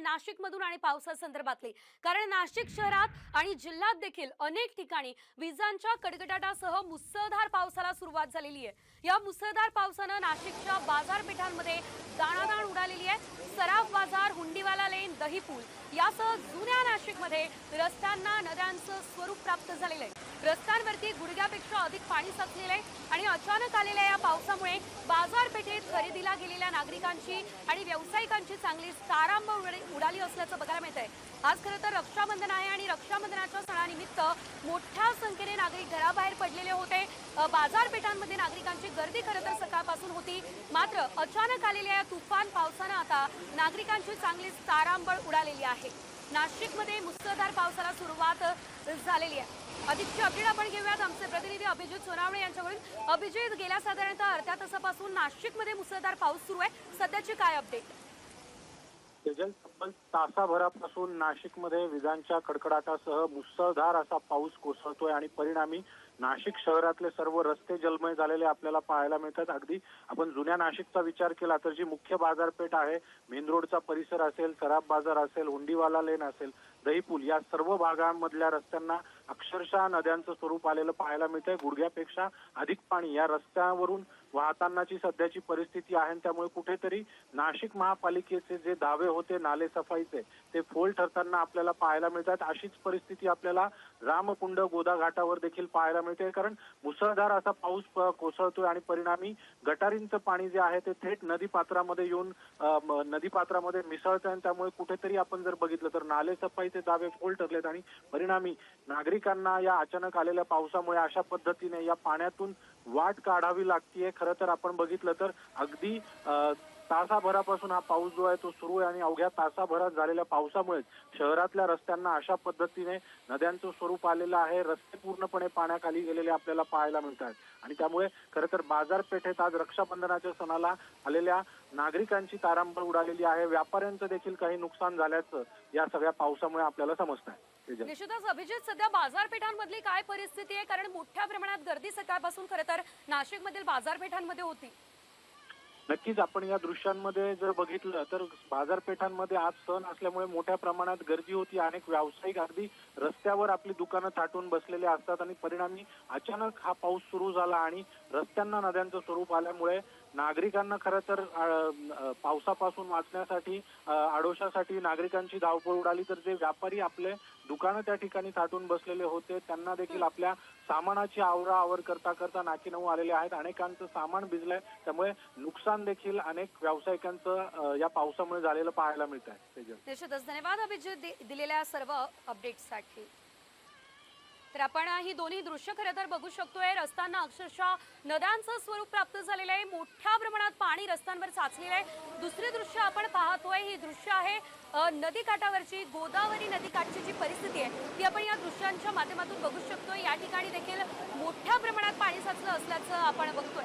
नाशिकमधून आणि पावसासंदर्भातली. कारण नाशिक शहरात आणि जिल्ह्यात देखील अनेक ठिकाणी विजांच्या कडकडाटासह मुसळधार पावसाला सुरुवात झालेली आहे. या मुसळधार पावसानं नाशिकच्या बाजारपेठांमध्ये दाणादाण उडालेली आहे. सराव हुंडीवाला पूल। यासह जुन्या नाशिकमध्ये रस्त्यांना नद्यांचं स्वरूप प्राप्त झालेलं आहे. रस्त्यांवरती गुडघ्यापेक्षा अधिक पाणी साचलेलं आहे आणि अचानक आलेल्या या पावसामुळे बाजारपेठेत खरेदीला गेलेल्या नागरिकांची आणि व्यावसायिकांची चांगली तारांब उडाली- असल्याचं बघायला मिळत आहे आज खरं तर रक्षाबंधन आहे आणि रक्षाबंधनाच्या सणानिमित्त मोठ्या संख्येने नागरिक घराबाहेर पडलेले होते. बाजारपेठांमध्ये नागरिकांची गर्दी खरं तर सकाळपासून होती. मात्र अचानक आलेल्या या तुफान पावसानं आता नागरिकांची चांगलीच तारांबळ उडालेली आहे. नाशिकमध्ये मुसळधार पावसाला सुरुवात झालेली आहे. अधिकची अपडेट आपण घेऊयात. आमचे प्रतिनिधी अभिजित सोनावणे यांच्याकडून अभिजित गेल्या साधारणतः अर्ध्या तासापासून नाशिकमध्ये मुसळधार पाऊस सुरू आहे. सध्याची काय अपडेट तेजल तब्बल तासाभरापासून नाशिकमध्ये विजांच्या कडकडाटासह मुसळधार असा पाऊस कोसळतोय आणि परिणामी नाशिक शहरातले सर्व रस्ते जलमय झालेले आपल्याला पाहायला मिळतात. अगदी आपण जुन्या नाशिकचा विचार केला तर जी मुख्य बाजारपेठ आहे मेन रोडचा परिसर असेल सराफ बाजार असेल हुंडीवाला लेन असेल दहीपूल या सर्व भागांमधल्या रस्त्यांना अक्षरशः नद्यांचं स्वरूप आलेलं पाहायला मिळतंय. गुडघ्यापेक्षा अधिक पाणी या रस्त्यावरून वाहतानाची सध्याची परिस्थिती आहे आणि त्यामुळे कुठेतरी नाशिक महापालिकेचे जे दावे होते नाले सफाईचे ते फोल ठरताना आपल्याला पाहायला मिळतात. अशीच परिस्थिती आपल्याला रामकुंड गोदा घाटावर देखील पाहायला मिळते. कारण मुसळधार असा पाऊस कोसळतोय आणि परिणामी गटारींचं पाणी जे आहे ते थेट नदीपात्रामध्ये येऊन नदी पात्रामध्ये नदीपात्रामध्ये मिसळतंय आणि त्यामुळे कुठेतरी आपण जर बघितलं तर नाले सफाईचे दावे फोल ठरलेत आणि परिणामी नागरिकांना या अचानक आलेल्या पावसामुळे अशा पद्धतीने या पाण्यातून वाट काढावी लागतीये. खरं तर आपण बघितलं तर अगदी तासाभरापासून हा पाऊस जो आहे तो सुरू आहे आणि अवघ्या तासाभरात झालेल्या पावसामुळे शहरातल्या रस्त्यांना अशा पद्धतीने नद्यांचं स्वरूप आलेलं आहे. रस्ते पूर्णपणे पाण्याखाली गेलेले आपल्याला पाहायला मिळतात. आणि त्यामुळे खरं तर बाजारपेठेत आज रक्षाबंधनाच्या सणाला आलेल्या नागरिकांची तारांबळ उडालेली आहे. व्यापाऱ्यांचं देखील काही नुकसान झाल्याचं या सगळ्या पावसामुळे आपल्याला समजत आहे निश्चितच अभिजित सध्या बाजारपेठांमधली काय परिस्थिती आहे? कारण मोठ्या प्रमाणात गर्दी सकाळपासून खरं तर नाशिकमधील बाजारपेठांमध्ये होती. नक्कीच आपण या दृश्यांमध्ये जर बघितलं तर बाजारपेठांमध्ये आज सण असल्यामुळे मोठ्या प्रमाणात गर्दी होती. अनेक व्यावसायिक अगदी रस्त्यावर आपली दुकानं थाटून बसलेले असतात आणि परिणामी अचानक हा पाऊस सुरू झाला आणि रस्त्यांना नद्यांचं स्वरूप आल्यामुळे नागरिकांना खरं तर पावसापासून वाचण्यासाठी आडोशासाठी नागरिकांची धावपळ उडाली. तर जे व्यापारी आपले दुकानं त्या ठिकाणी साठून बसलेले होते. त्यांना देखील आपल्या सामानाची आवरा आवर करता करता नाकीनऊ आलेले आहेत. अनेकांचं सामान भिजलंय. त्यामुळे नुकसान देखील अनेक व्यावसायिकांचं या पावसामुळे झालेलं पाहायला मिळत आहे निश्चितच. धन्यवाद अभिजित दिलेल्या सर्व अपडेट्ससाठी तर आपण ही दोन्ही दृश्य खरं तर बघू शकतोय. रस्त्यांना अक्षरशः नद्यांचं स्वरूप प्राप्त झालेलं आहे. मोठ्या प्रमाणात पाणी रस्त्यांवर साचलेलं आहे. दुसरे दृश्य आपण पाहतोय ही दृश्य आहे नदीकाठावरची गोदावरी नदीकाठची जी परिस्थिती आहे ती आपण या दृश्यांच्या माध्यमातून बघू शकतोय. या ठिकाणी देखील मोठ्या प्रमाणात पाणी साचलं असल्याचं आपण बघतोय.